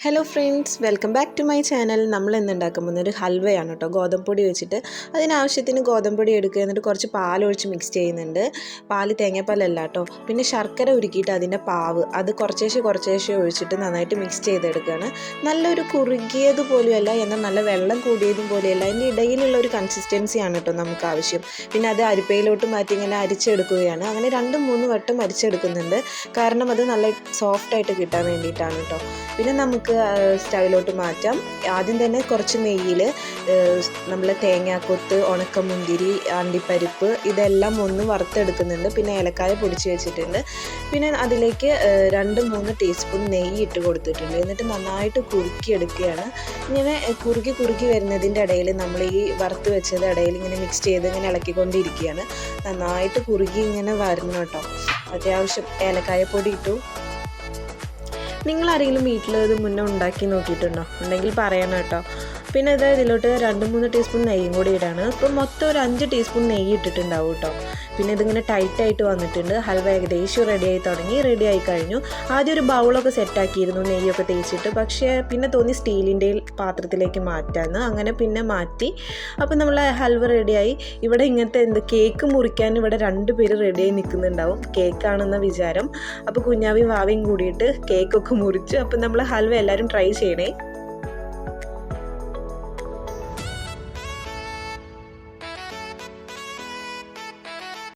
Hello friends welcome back to my channel നമ്മൾ ഇന്ന് ഉണ്ടാക്കാൻ പോകുന്ന ഒരു ഹൽവയാണ് കേട്ടോ. ഗോതമ്പൊടി വെച്ചിട്ട് അതിനാവശ്യത്തിന് ഗോതമ്പൊടി എടുക്കുക. എന്നിട്ട് കുറച്ച് പാലൊഴിച്ച് മിക്സ് ചെയ്യുന്നുണ്ട്. പാൽ തേങ്ങാപ്പാലല്ല കേട്ടോ. പിന്നെ ശർക്കര ഉരുക്കിയിട്ട് അതിന്റെ പാവ് അത് കുറച്ചേശ്ശെ കുറച്ചേശ്ശെ ഒഴിച്ചിട്ട് നന്നായിട്ട് മിക്സ് ചെയ്തെടുക്കുകയാണ്. നല്ലൊരു കുറുകിയത് പോലെയല്ല എന്നാൽ നല്ല വെള്ളം കൂടിയതും പോലെയല്ല. അതിന്റെ ഇടയിലുള്ള ഒരു കൺസിസ്റ്റൻസിയാണ് കേട്ടോ നമുക്ക് ആവശ്യം. പിന്നെ അത് അരിപ്പയിലോട്ട് മാറ്റി ഇങ്ങനെ അരിച്ചെടുക്കുകയാണ്. അങ്ങനെ രണ്ടും മൂന്ന് വട്ടം അരിച്ചെടുക്കുന്നുണ്ട്. കാരണം അത് നല്ല സോഫ്റ്റായിട്ട് കിട്ടാൻ വേണ്ടിയിട്ടാണ് കേട്ടോ. പിന്നെ നമുക്ക് സ്റ്റവിലോട്ട് മാറ്റാം. ആദ്യം തന്നെ കുറച്ച് നെയ്യിൽ നമ്മൾ തേങ്ങാക്കൊത്ത് ഉണക്കമുന്തിരി അണ്ടിപ്പരിപ്പ് ഇതെല്ലാം ഒന്ന് വറുത്തെടുക്കുന്നുണ്ട്. പിന്നെ ഏലക്കായ പൊടിച്ച് വെച്ചിട്ടുണ്ട്. പിന്നെ അതിലേക്ക് രണ്ട് മൂന്ന് ടീസ്പൂൺ നെയ്യ് ഇട്ട് കൊടുത്തിട്ടുണ്ട്. എന്നിട്ട് നന്നായിട്ട് കുറുക്കിയെടുക്കുകയാണ്. ഇങ്ങനെ കുറുകി കുറുക്കി കുറുക്കി വരുന്നതിന്റെ ഇടയിൽ നമ്മൾ ഈ വറുത്ത് വെച്ചത് ഇടയിൽ ഇങ്ങനെ മിക്സ് ചെയ്ത് ഇങ്ങനെ ഇളക്കിക്കൊണ്ടിരിക്കുകയാണ്. നന്നായിട്ട് കുറുകി ഇങ്ങനെ വരണം കേട്ടോ. അത്യാവശ്യം ഏലക്കായ പൊടി ഇട്ടു. നിങ്ങൾ ആരെങ്കിലും വീട്ടിൽ ഇത് മുന്നേ ഉണ്ടാക്കി നോക്കിയിട്ടുണ്ടോ? ഉണ്ടെങ്കിൽ പറയണം കേട്ടോ. പിന്നെ ഇത് ഇതിലോട്ട് രണ്ട് മൂന്ന് ടീസ്പൂൺ നെയ്യും കൂടി ഇടാണ്. അപ്പോൾ മൊത്തം ഒരു അഞ്ച് ടീസ്പൂൺ നെയ്യ് ഇട്ടിട്ടുണ്ടാവും കേട്ടോ പിന്നെ ഇതിങ്ങനെ ടൈറ്റായിട്ട് വന്നിട്ടുണ്ട്. ഹൽവ ഏകദേശം റെഡി ആയി തുടങ്ങി റെഡി ആയി കഴിഞ്ഞു. ആദ്യം ഒരു ബൗളൊക്കെ സെറ്റാക്കിയിരുന്നു നെയ്യൊക്കെ തേച്ചിട്ട്. പക്ഷേ പിന്നെ തോന്നി സ്റ്റീലിന്റെ പാത്രത്തിലേക്ക് മാറ്റാമെന്ന് അങ്ങനെ പിന്നെ മാറ്റി. അപ്പോൾ നമ്മൾ ഹൽവ റെഡിയായി ഇവിടെ ഇങ്ങനത്തെ എന്ത് കേക്ക് മുറിക്കാൻ ഇവിടെ രണ്ട് പേര് റെഡിയായി നിൽക്കുന്നുണ്ടാവും കേക്കാണെന്ന വിചാരം. അപ്പോൾ കുഞ്ഞാവി വാവയും കൂടിയിട്ട് കേക്കൊക്കെ മുറിച്ചു. അപ്പോൾ നമ്മൾ ഹൽവ എല്ലാവരും ട്രൈ ചെയ്യണേ.